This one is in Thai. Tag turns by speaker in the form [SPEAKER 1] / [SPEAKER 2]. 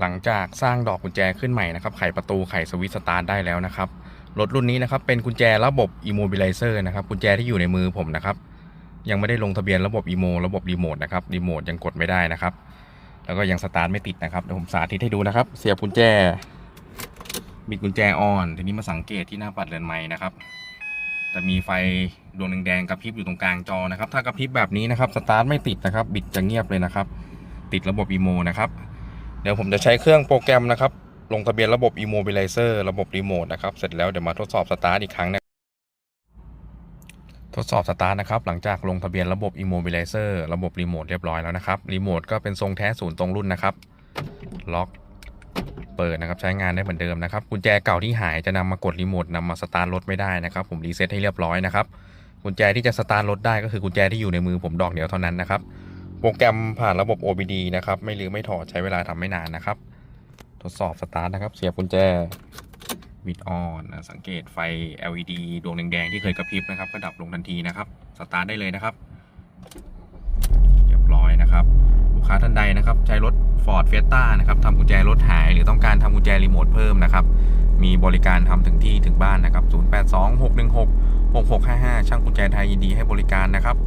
[SPEAKER 1] หลังจากสร้างดอกกุญแจขึ้นใหม่นะครับไขประตูไขสวิตสตาร์ทได้แล้วนะครับรถรุ่นนี้นะครับเป็นกุญแจระบบ Immobilizer นะครับกุญแจที่อยู่ในมือผมนะครับ ยังไม่ได้ลงทะเบียนระบบ Imo ระบบรีโมทนะครับรีโมทยังกดไม่ได้นะครับ แล้วก็ยังสตาร์ทไม่ติดนะครับเดี๋ยวผมสาธิตให้ดูนะครับ เสียบกุญแจบิดกุญแจออน ทีนี้มาสังเกตที่หน้าปัดเรือนไม้นะครับจะมีไฟดวงแดงๆกระพริบอยู่ตรงกลางจอนะครับ ถ้ากระพริบแบบนี้นะครับสตาร์ทไม่ติดนะครับ บิดจะเงียบเลยนะครับ ติดระบบ Imo นะครับ เดี๋ยวผมจะใช้เครื่องโปรแกรมนะครับ ลงทะเบียนระบบ Immobilizer ระบบรีโมทนะครับ เสร็จแล้วเดี๋ยวมาทดสอบสตาร์ทอีกครั้งนะทดสอบสตาร์ทนะครับ หลังจากลงทะเบียนระบบ Immobilizer ระบบรีโมทเรียบร้อยแล้วนะครับ รีโมทก็เป็นทรงแท้ศูนย์ตรงรุ่นนะครับ ล็อก เปิดนะครับ ใช้งานได้เหมือนเดิมนะครับ กุญแจเก่าที่หายจะนำมากดรีโมทนำมาสตาร์ทรถไม่ได้นะครับ ผมรีเซ็ตให้เรียบร้อยนะครับ กุญแจที่จะสตาร์ทรถได้ก็คือกุญแจที่อยู่ในมือผมดอกเดียวเท่านั้นนะครับ โปรแกรมผ่านระบบ OBD นะครับ ไม่ลืมไม่ถอดใช้เวลาทำไม่นานนะครับ ทดสอบสตาร์ทนะครับ เสียบกุญแจบิดออนสังเกตไฟ LED ดวงแดงๆที่เคยกระพริบนะครับ ก็ดับลงทันทีนะครับ สตาร์ทได้เลยนะครับ เรียบร้อยนะครับ ลูกค้าท่านใดนะครับ ใช้รถ Ford Fiesta นะครับทำกุญแจรถหายหรือต้องการทำกุญแจรีโมทเพิ่มนะครับ มีบริการทำถึงที่ถึงบ้านนะครับ 082 616 6655 ช่างกุญแจไทยยินดีให้บริการนะครับ